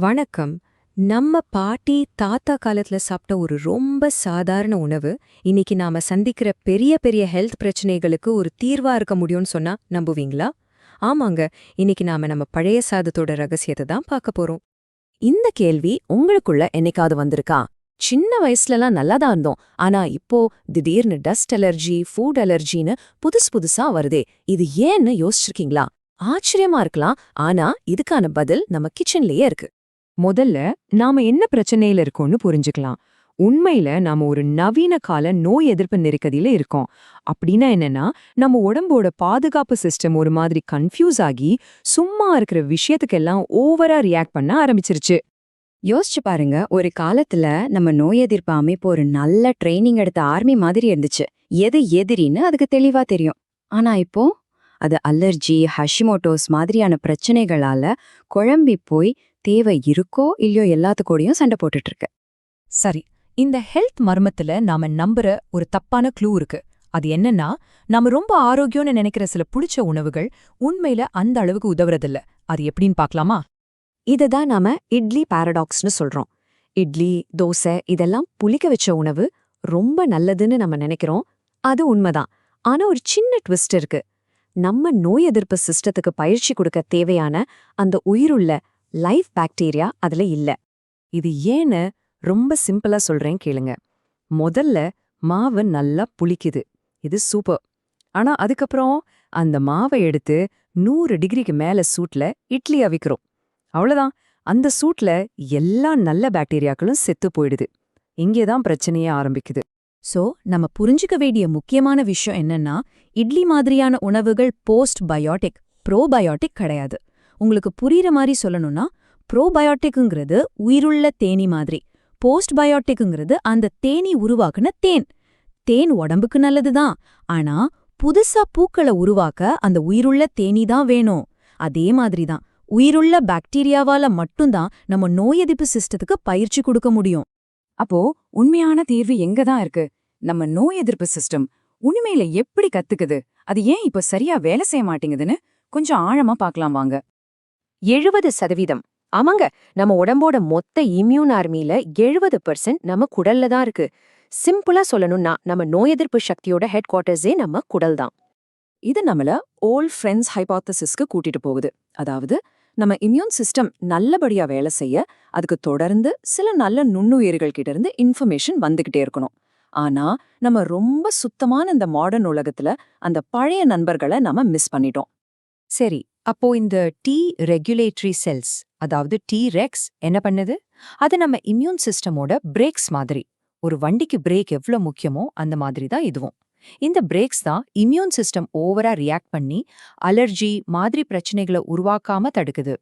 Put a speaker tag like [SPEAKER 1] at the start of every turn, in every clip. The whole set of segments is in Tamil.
[SPEAKER 1] வணக்கம். நம்ம பாட்டி தாத்தா காலத்துல சாப்பிட்ட ஒரு ரொம்ப சாதாரண உணவு இன்னைக்கு நாம சந்திக்கிற பெரிய பெரிய ஹெல்த் பிரச்சனைகளுக்கு ஒரு தீர்வா இருக்க முடியும்னு சொன்னா நம்புவீங்களா? ஆமாங்க இன்னைக்கு நாம நம்ம பழைய சாதத்தோட ரகசியத்தை தான் பார்க்க போறோம்.
[SPEAKER 2] இந்த கேள்வி உங்களுக்குள்ள என்னைக்காவது வந்திருக்கா? சின்ன வயசுலலாம் நல்லாதான் இருந்தோம். ஆனா இப்போ திடீர்னு டஸ்ட் அலர்ஜி ஃபுட் அலர்ஜின்னு புதுசு புதுசா வருதே இது ஏன்னு யோசிச்சிருக்கீங்களா? ஆச்சரியமா இருக்கலாம். ஆனா இதுக்கான பதில் நம்ம கிச்சன்லயே இருக்கு.
[SPEAKER 3] முதல்ல நாம என்ன பிரச்சனையில இருக்கோம்னு புரிஞ்சுக்கலாம். உண்மையில நாம ஒரு நவீன கால நோய் எதிர்ப்பு நெருக்கடியில இருக்கோம். அப்படின்னா என்னன்னா நம்ம உடம்போட பாதுகாப்பு சிஸ்டம் ஒரு மாதிரி கன்ஃபியூஸ் ஆகி சும்மா இருக்கிற விஷயத்துக்கெல்லாம் ஓவரா ரியாக்ட் பண்ண ஆரம்பிச்சிருச்சு.
[SPEAKER 2] யோசிச்சு பாருங்க ஒரு காலத்துல நம்ம நோய் எதிர்ப்பு அமைப்பு ஒரு நல்ல ட்ரைனிங் எடுத்த ஆர்மி மாதிரி இருந்துச்சு. எது எதிரின்னு அதுக்கு தெளிவா தெரியும். ஆனா இப்போ அது அலர்ஜி ஹஷிமோட்டோஸ் மாதிரியான பிரச்சனைகளால குழம்பி போய் தேவை இருக்கோ இல்லையோ எல்லாத்துக்கூடயும் சண்டை போட்டுட்டு இருக்கு
[SPEAKER 4] சரி இந்த ஹெல்த் மர்மத்துல நாம நம்புற ஒரு தப்பான க்ளூ இருக்கு. அது என்னன்னா நாம ரொம்ப ஆரோக்கியம்னு நினைக்கிற சில புடிச்ச உணவுகள் உண்மையில அந்த அளவுக்கு உதவுறதில்ல. அது எப்படின்னு பார்க்கலாமா?
[SPEAKER 2] இதுதான் நாம இட்லி பாரடாக்ஸ்னு சொல்றோம். இட்லி தோசை இதெல்லாம் புளிக்க வச்ச உணவு ரொம்ப நல்லதுன்னு நம்ம நினைக்கிறோம். அது உண்மைதான். ஆனா ஒரு சின்ன ட்விஸ்ட் இருக்கு. நம்ம நோய் எதிர்ப்பு சிஸ்டத்துக்கு பயிற்சி கொடுக்க தேவையான அந்த உயிருள்ள லைஃப் பாக்டீரியா அதுல இல்ல.
[SPEAKER 3] இது ஏன்னு ரொம்ப சிம்பிளா சொல்றேன் கேளுங்க. முதல்ல மாவு நல்லா புளிக்குது. இது சூப்பர். ஆனா அதுக்கப்புறம் அந்த மாவை எடுத்து நூறு டிகிரிக்கு மேல சூட்ல இட்லி அவிக்கிறோம் அவ்வளோதான் அந்த சூட்ல எல்லா நல்ல பாக்டீரியாக்களும் செத்து போயிடுது. இங்கேதான் பிரச்சனையே ஆரம்பிக்குது.
[SPEAKER 4] சோ நம்ம புரிஞ்சுக்க வேண்டிய முக்கியமான விஷயம் என்னன்னா இட்லி மாதிரியான உணவுகள் போஸ்ட் பயோட்டிக் ப்ரோபயோட்டிக் கிடையாது. உங்களுக்கு புரியுற மாதிரி சொல்லணும்னா ப்ரோபயோட்டிக்குங்கிறது உயிருள்ள தேனி மாதிரி. போஸ்ட் பயோட்டிக்குங்கிறது அந்த தேனி உருவாக்குன தேன். தேன் உடம்புக்கு நல்லதுதான். ஆனா புதுசா பூக்களை உருவாக்க அந்த உயிருள்ள தேனி தான் வேணும். அதே மாதிரிதான் உயிருள்ள பாக்டீரியாவால மட்டும்தான் நம்ம நோய் எதிர்ப்பு சிஸ்டத்துக்கு பயிற்சி கொடுக்க முடியும்.
[SPEAKER 3] அப்போ உண்மையான தீர்வு எங்க தான் இருக்கு? நம்ம நோய் எதிர்ப்பு சிஸ்டம் உண்மையில எப்படி கத்துக்குது? அது ஏன் இப்ப சரியா வேலை செய்ய மாட்டேங்குதுன்னு கொஞ்சம் ஆழமா பார்க்கலாம் வாங்க.
[SPEAKER 2] எழுபது சதவீதம். ஆமாங்க நம்ம உடம்போட மொத்த இம்யூன் ஆர்மியில எழுபது பர்சன்ட் நம்ம குடல்ல தான் இருக்கு. சிம்பிளா சொல்லணும்னா நம்ம நோய் எதிர்ப்பு சக்தியோட ஹெட் குவார்ட்டர்ஸே நம்ம குடல் தான்.
[SPEAKER 3] இது நம்மள ஓல்ட் ஃப்ரெண்ட்ஸ் ஹைபாத்தசிஸ்க்கு கூட்டிட்டு போகுது. அதாவது நம்ம இம்யூன் சிஸ்டம் நல்லபடியா வேலை செய்ய அதுக்கு தொடர்ந்து சில நல்ல நுண்ணுயிர்கள் கிட்ட இருந்து இன்ஃபர்மேஷன் வந்துகிட்டே இருக்கணும். ஆனா நம்ம ரொம்ப சுத்தமான இந்த மாடர்ன் உலகத்துல அந்த பழைய நண்பர்களை நம்ம மிஸ் பண்ணிட்டோம்.
[SPEAKER 4] சரி அப்போ இந்த டி ரெகுலேட்டரி செல்ஸ் அதாவது டி ரெக்ஸ் என்ன பண்ணுது? அது நம்ம இம்யூன் சிஸ்டமோட பிரேக்ஸ் மாதிரி. ஒரு வண்டிக்கு பிரேக் எவ்வளோ முக்கியமோ அந்த மாதிரி தான் இதுவும். இந்த பிரேக்ஸ் தான் இம்யூன் சிஸ்டம் ஓவரா ரியாக்ட் பண்ணி அலர்ஜி மாதிரி பிரச்சனைகளை உருவாக்காம தடுக்குது.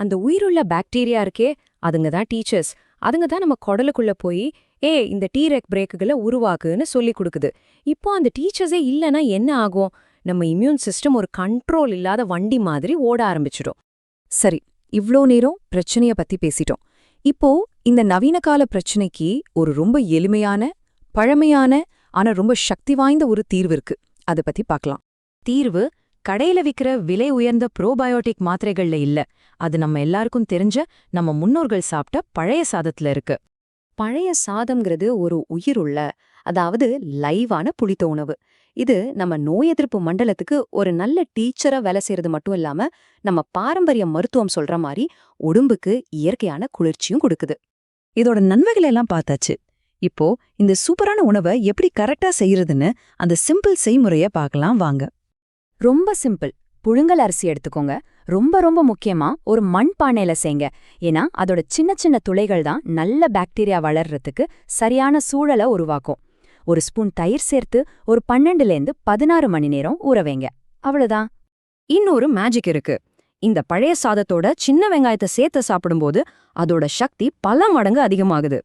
[SPEAKER 2] அந்த உயிருள்ள பாக்டீரியா இருக்கே அதுங்க தான் டீச்சர்ஸ் அதுங்க தான் நம்ம குடலுக்குள்ள போய் ஏ இந்த டீரெக் பிரேக்குகளை உருவாக்குன்னு சொல்லி கொடுக்குது. இப்போ அந்த டீச்சர்ஸே இல்லைன்னா என்ன ஆகும்? நம்ம இம்யூன் சிஸ்டம் ஒரு கண்ட்ரோல் இல்லாத வண்டி மாதிரி ஓட ஆரம்பிச்சிடும்.
[SPEAKER 4] சரி இவ்ளோ நேரம் பிரச்சனைய பத்தி பேசிட்டோம். இப்போ இந்த நவீன கால பிரச்சனைக்கு ஒரு ரொம்ப எளிமையான பழமையான ஆனா ரொம்ப சக்தி வாய்ந்த ஒரு தீர்வு இருக்கு. அத பத்தி பார்க்கலாம் தீர்வு கடையில விக்கிற விலை உயர்ந்த ப்ரோபயோட்டிக் மாத்திரைகள்ல இல்ல. அது நம்ம எல்லாருக்கும் தெரிஞ்ச நம்ம முன்னோர்கள் சாப்பிட்ட பழைய சாதத்துல இருக்கு.
[SPEAKER 2] பழைய சாதம்ங்கிறது ஒரு உயிருள்ள அதாவது லைவான புளித்த உணவு. இது நம்ம நோய் எதிர்ப்பு மண்டலத்துக்கு ஒரு நல்ல டீச்சரா வேலை செய்யறது மட்டும் இல்லாம நம்ம பாரம்பரிய மருத்துவம் சொல்ற மாதிரி உடம்புக்கு இயற்கையான குளிர்ச்சியும் கொடுக்குது.
[SPEAKER 5] இதோட நன்மைகள் எல்லாம் பார்த்தாச்சு. இப்போ இந்த சூப்பரான உணவை எப்படி கரெக்டா செய்யறதுன்னு அந்த சிம்பிள் செய்முறைய பார்க்கலாம் வாங்க.
[SPEAKER 2] ரொம்ப சிம்பிள் புழுங்கல் அரிசி எடுத்துக்கோங்க. ரொம்ப ரொம்ப முக்கியமா ஒரு மண் பானையில செய்ங்க ஏன்னா அதோட சின்ன சின்ன துளைகள் தான் நல்ல பாக்டீரியா வளர்றதுக்கு சரியான சூழலை உருவாக்கும். ஒரு ஸ்பூன் தயிர் சேர்த்து ஒரு பன்னெண்டுலேருந்து பதினாறு மணி நேரம் ஊற வைங்க. அவ்வளவுதான். இன்னொரு மேஜிக் இருக்கு. இந்த பழைய சாதத்தோட சின்ன வெங்காயத்தை சேர்த்து சாப்பிடும்போது அதோட சக்தி பல மடங்கு அதிகமாகுது.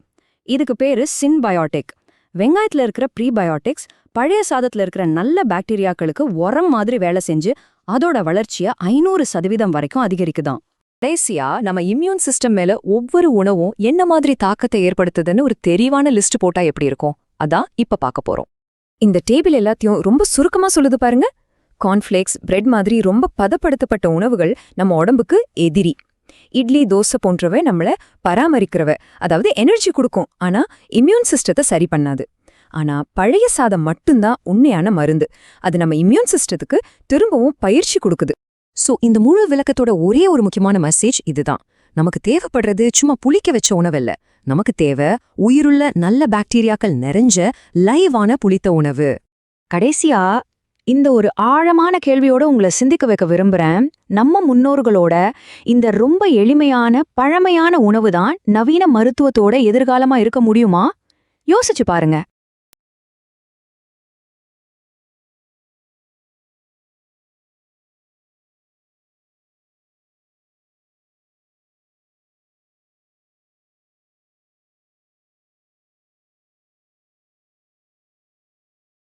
[SPEAKER 2] இதுக்கு பேரு சின்பயோட்டிக் வெங்காயத்துல இருக்கிற ப்ரீபயோட்டிக்ஸ் பழைய சாதத்துல இருக்கிற நல்ல பாக்டீரியாக்களுக்கு உரம் மாதிரி வேலை செஞ்சு அதோட வளர்ச்சியை ஐநூறு சதவீதம் வரைக்கும் அதிகரிக்குதான். கடைசியா நம்ம இம்யூன் சிஸ்டம் மேல ஒவ்வொரு உணவும் என்ன மாதிரி தாக்கத்தை ஏற்படுத்துதுன்னு ஒரு தெளிவான லிஸ்ட் போட்டா எப்படி இருக்கும்? அதான் இப்ப பார்க்க போறோம். இந்த டேபிள் எல்லாத்தையும் ரொம்ப சுருக்கமா சொல்லுது பாருங்க. கார்ன்ஃப்ளேக்ஸ் பிரெட் மாதிரி ரொம்ப பதப்படுத்தப்பட்ட உணவுகள் நம்ம உடம்புக்கு எதிரி. இட்லி தோசை போன்றவை நம்மள பராமரிக்கிறவ. அதாவது எனர்ஜி கொடுக்கும். ஆனா இம்யூன் சிஸ்டத்தை சரி பண்ணாது. ஆனா பழைய சாதம் மட்டும்தான் உண்மையான மருந்து. அது நம்ம இம்யூன் சிஸ்டத்துக்கு திரும்பவும் பயிற்சி கொடுக்குது.
[SPEAKER 1] சோ இந்த முழு விளக்கத்தோட ஒரே ஒரு முக்கியமான மெசேஜ் இதுதான். நமக்கு தேவைப்படுறது சும்மா புளிக்க வச்ச உணவல்ல. நமக்கு தேவை உயிருள்ள நல்ல பாக்டீரியாக்கள் நிறைஞ்ச லைவான புளித்த உணவு.
[SPEAKER 5] கடைசியா இந்த ஒரு ஆழமான கேள்வியோட உங்களை சிந்திக்க வைக்க விரும்புறேன். நம்ம முன்னோர்களோட இந்த ரொம்ப எளிமையான பழமையான உணவு தான் நவீன மருத்துவத்தோட எதிர்காலமா இருக்க முடியுமா? யோசிச்சு பாருங்க.